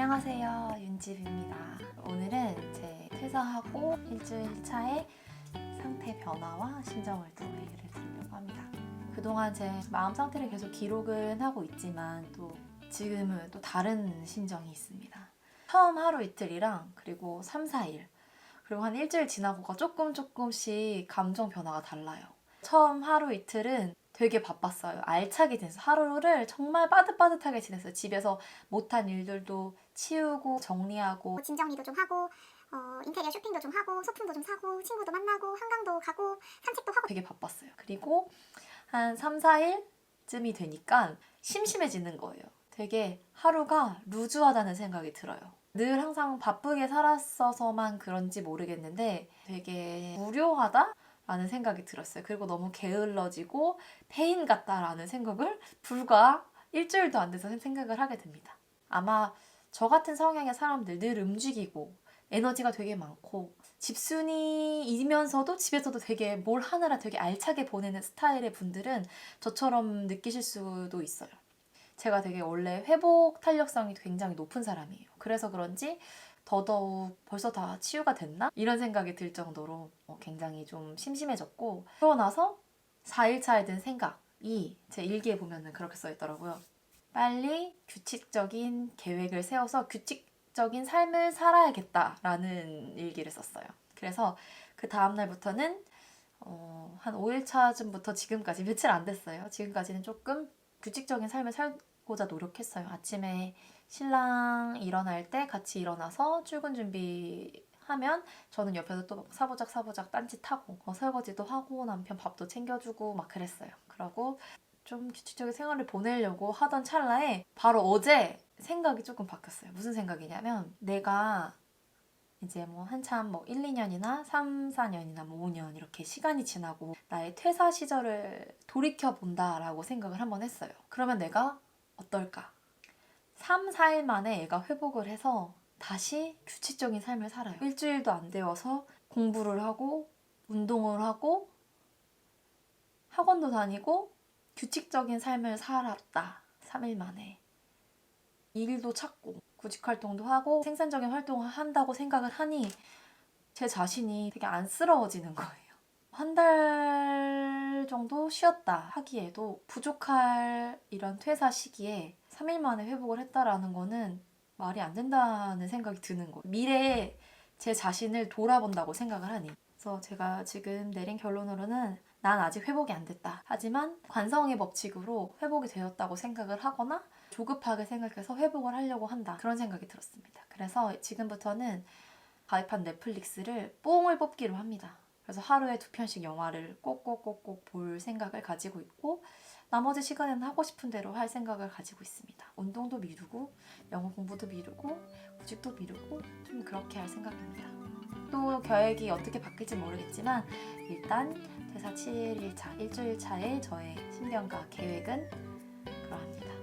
안녕하세요 윤집입니다. 오늘은 제 퇴사하고 일주일 차의 상태 변화와 심정을 또 얘기를 드리려고 합니다. 그동안 제 마음 상태를 계속 기록은 하고 있지만 또 지금은 또 다른 심정이 있습니다. 처음 하루 이틀이랑 그리고 3, 4일 그리고 한 일주일 지나고가 조금 조금씩 감정 변화가 달라요. 처음 하루 이틀은 되게 바빴어요. 알차게 지냈어요. 하루를 정말 빠듯빠듯하게 지냈어요. 집에서 못한 일들도 치우고 정리하고 뭐짐 정리도 좀 하고 어, 인테리어 쇼핑도 좀 하고 소품도 좀 사고 친구도 만나고 한강도 가고 산책도 하고 되게 바빴어요. 그리고 한 3, 4일쯤이 되니까 심심해지는 거예요. 되게 하루가 루즈하다는 생각이 들어요. 늘 항상 바쁘게 살았어서만 그런지 모르겠는데 되게 무료하다? 라는 생각이 들었어요. 그리고 너무 게을러지고 페인 같다라는 생각을 불과 일주일도 안 돼서 생각을 하게 됩니다. 아마 저 같은 성향의 사람들 늘 움직이고 에너지가 되게 많고 집순이이면서도 집에서도 되게 뭘 하느라 되게 알차게 보내는 스타일의 분들은 저처럼 느끼실 수도 있어요. 제가 되게 원래 회복 탄력성이 굉장히 높은 사람이에요. 그래서 그런지 더더욱 벌써 다 치유가 됐나? 이런 생각이 들 정도로 어, 굉장히 좀 심심해졌고 그러고 나서 4일차에 든 생각이 제 일기에 보면은 그렇게 써 있더라고요. 빨리 규칙적인 계획을 세워서 규칙적인 삶을 살아야겠다라는 일기를 썼어요. 그래서 그 다음날부터는 어, 한 5일차쯤부터 지금까지 며칠 안 됐어요. 지금까지는 조금 규칙적인 삶을 살고자 노력했어요. 아침에 신랑 일어날 때 같이 일어나서 출근 준비하면 저는 옆에서 또 사부작 사부작 딴짓하고 어, 설거지도 하고 남편 밥도 챙겨주고 막 그랬어요. 그러고 좀 규칙적인 생활을 보내려고 하던 찰나에 바로 어제 생각이 조금 바뀌었어요. 무슨 생각이냐면 내가 이제 뭐 한참 뭐 1, 2년이나 3, 4년이나 뭐 5년 이렇게 시간이 지나고 나의 퇴사 시절을 돌이켜 본다라고 생각을 한번 했어요. 그러면 내가 어떨까? 3, 4일 만에 애가 회복을 해서 다시 규칙적인 삶을 살아요. 일주일도 안 되어서 공부를 하고 운동을 하고 학원도 다니고 규칙적인 삶을 살았다. 3일 만에. 일도 찾고 구직 활동도 하고 생산적인 활동을 한다고 생각을 하니 제 자신이 되게 안쓰러워지는 거예요. 한 달 정도 쉬었다 하기에도 부족할 이런 퇴사 시기에 3일 만에 회복을 했다라는 거는 말이 안 된다는 생각이 드는 거예요. 미래에 제 자신을 돌아본다고 생각을 하니. 그래서 제가 지금 내린 결론으로는 난 아직 회복이 안 됐다. 하지만 관성의 법칙으로 회복이 되었다고 생각을 하거나 조급하게 생각해서 회복을 하려고 한다. 그런 생각이 들었습니다. 그래서 지금부터는 가입한 넷플릭스를 뽕을 뽑기로 합니다. 그래서 하루에 두 편씩 영화를 꼭꼭꼭꼭 볼 생각을 가지고 있고 나머지 시간에는 하고 싶은 대로 할 생각을 가지고 있습니다. 운동도 미루고 영어 공부도 미루고 구직도 미루고 좀 그렇게 할 생각입니다. 또 계획이 어떻게 바뀔지 모르겠지만 일단 퇴사 7일 차, 일주일 차의 저의 신변과 계획은 그러합니다.